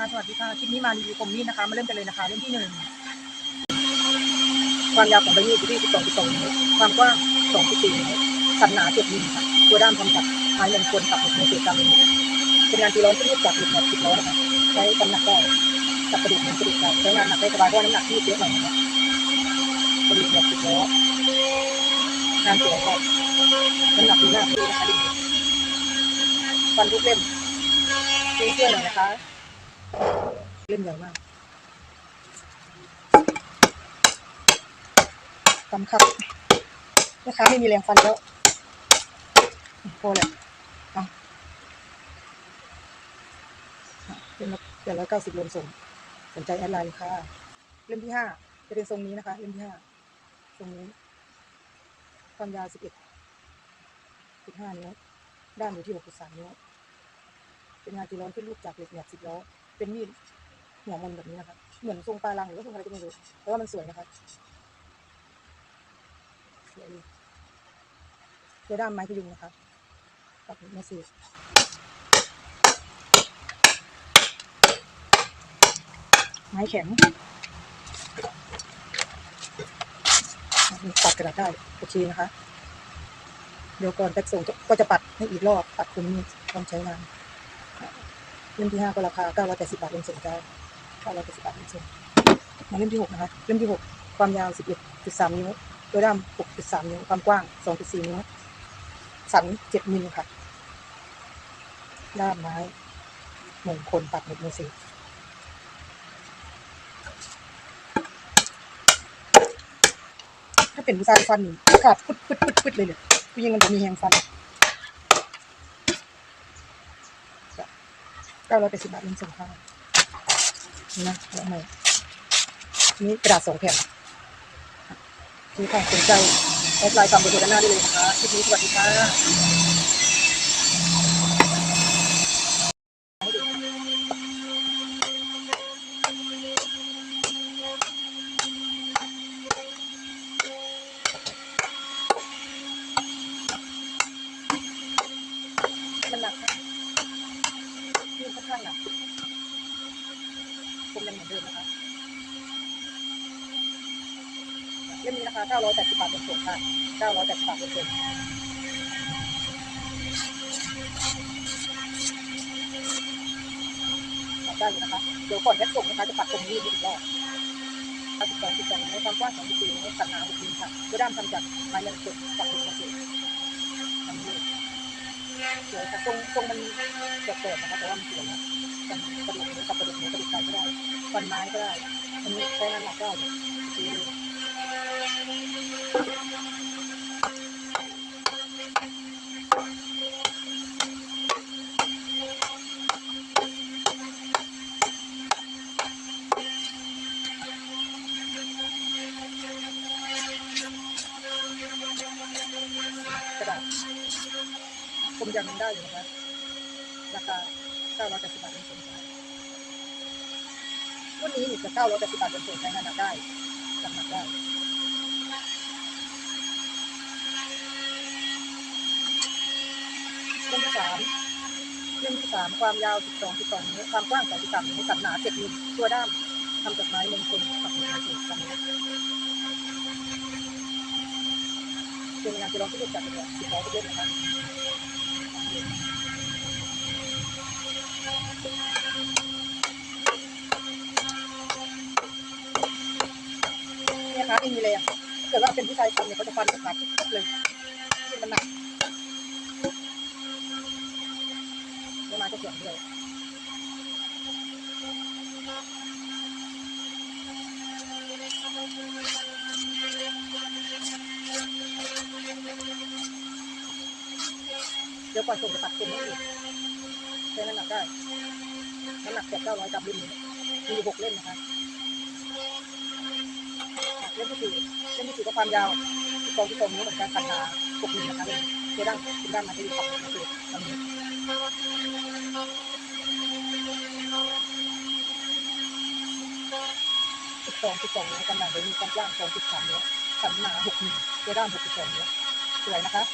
ค่ะสวัสดีค่ะคลิปนี้มารีวิวคมมีดนะคะ มาเริ่มกันเลยนะคะเรื่องที่หนึ่งความยาวของใบมีดอยู่ที่ 12.2นิ้วความกว้าง 2.4นิ้วขนาด7มิลค่ะตัวด้ามทำจากไม้มงคลกับเหล็กในเศษกรรมเป็นงานตีร้อนที่รูปจากหล็กแบบติดล้อนะคะใช้กำหนักได้กับกระดูกเหมือนกระดูกไก่ใช้งานหนักได้สบายเพราะน้ำหนักที่เยอะหน่อยนะคะกระดูกแบบติดล้องานสวยค่ะน้ำหนักดีมากดีนะคะดีฟันทุกเล่มซื้อเสื้อหน่อยนะคะ เล่นใหญ่มากกำคับนะคะไม่มีแรงฟันแล้วพอแล้วอะอะเป็นเจ็ดร้อยเก้าสิบรวมส่งสนใจแอดไลน์ค่ะ เล่มที่ห้าจะเป็นทรงนี้นะคะ เล่มที่ห้าทรงนี้ความยาวสิบเอ็ดสิบห้านิ้วด้านอยู่ที่หกสิบสามนิ้วเป็นงานจีร้อนขึ้นรูปจากเหล็กแบบสิบล้อเป็นมีด หัวมนแบบนี้นะคะเหมือนทรงปลาลังหรือว่าทรงอะไรก็ไม่รู้แต่ว่ามันสวยนะคะสวยดีตัวด้ามไม้พยุงนะคะกับเมสซีไม้แข็งตัดกระดาษได้โอเคนะคะ เดี๋ยวก่อนแพ็กส่งก็จะปัดให้อีกรอบปัดคุมนี่ต้องใช้งานเล่มที่ห้าก็ราคา980บาทเป็นส่งเจ้ 980บาทเป็นส่งมาเล่มที่หกนะคะเล่มที่หกความยาว 11.3 นิ้วโดยด้าม6.3 นิ้ว ความกว้าง 2.4 นิ้ว สัน 7 มิลค่ะ ด้ามไม้มงคลปักเม็ดมือสีถ้าเป็นผู้ชายฟันขาดปึ๊ดปึ๊ดปึ๊ดปึ๊ดเลยเนี่ยผู้หญิงมันจะมีแหงฟันเก้าร้อยแปดสิบบาทเงินส่งค่ะ น่ะแล้วมนี่กระดาษสองแผ่นที่ค่ะสนใจแอดไลน์ตามเบอร์โทรด้านหน้าได้เลยนะคะคลิปนี้สวัสดีค่ะมันหนักนะนี่ข้างหนัก คมยังเหมือนเดิมนะคะเล่มนี้นะคะ980บาทเป็นส่วนค่ะ980บาทเป็นส่วนได้อยู่นะคะ เดี๋ยวก่อนแพ็คส่งนะคะจะปัดตรงนี้อีกรอบ12 12นิ้วความกว้าง2 4นิ้วขนาด6นิ้วค่ะตัวด้ามทำจากไม้เล็กสดกับเหล็กกระเจี๊ยบทำด้วยสวยค่ะทรงทรงมันเกิดๆนะคะแต่ว่ามันสวยนะ เป็นกระดูกหมูกับกระดูกหมูกระดูกไก่ก็ได้ฟันไม้ก็ได้อันนี้ใช้งานหนักได้ดีกระดาษคมยันมันได้อยู่นะคะราคา 980บาทเป็นส่วนขายวันนี้หนี่จะ980บาทเป็นส่วนใช้งานหนักได้จำหนักได้เล่มที่สามเล่มที่สามความยาว12 12นิ้วความกว้าง33นิ้วสันหนา7มิลตัวด้ามทำจากไม้มงคลกับไม้สีกันเป็นงานที่เราที่เลือกจากเนี่ยสิบล้อไปเล่นนะคะเไม่มีแรงถ้าเกิดว่าเป็นผู้ชายทำเนี่ยเขาจะฟันขาดทุกๆเลยที่มันหนักไม่มาจะเสียงเดียเดี๋ยวก่อนส่งจะตัดเป็นนี่อีกใช้น้ำหนักได้น้ำหนักเกือบเก้าร้อยกรัมลิมมีหกเล่มนะคะ เล่มที่สี่เล่มที่สี่ก็ความยาวที่กองที่ตรงนี้เหมือนกันขัดหนาปกมิลนะคะเล่มเชื่อด้านคุณด้านมาที่ขอบคุณคือตรงนี้สิบสองสิบสองนิ้วกำลังโดยมีความกว้างสองสิบสามเนี้ยสันหนาหกนิ้วตัวด้านหกสิบสองเนี้ยสวยนะคะ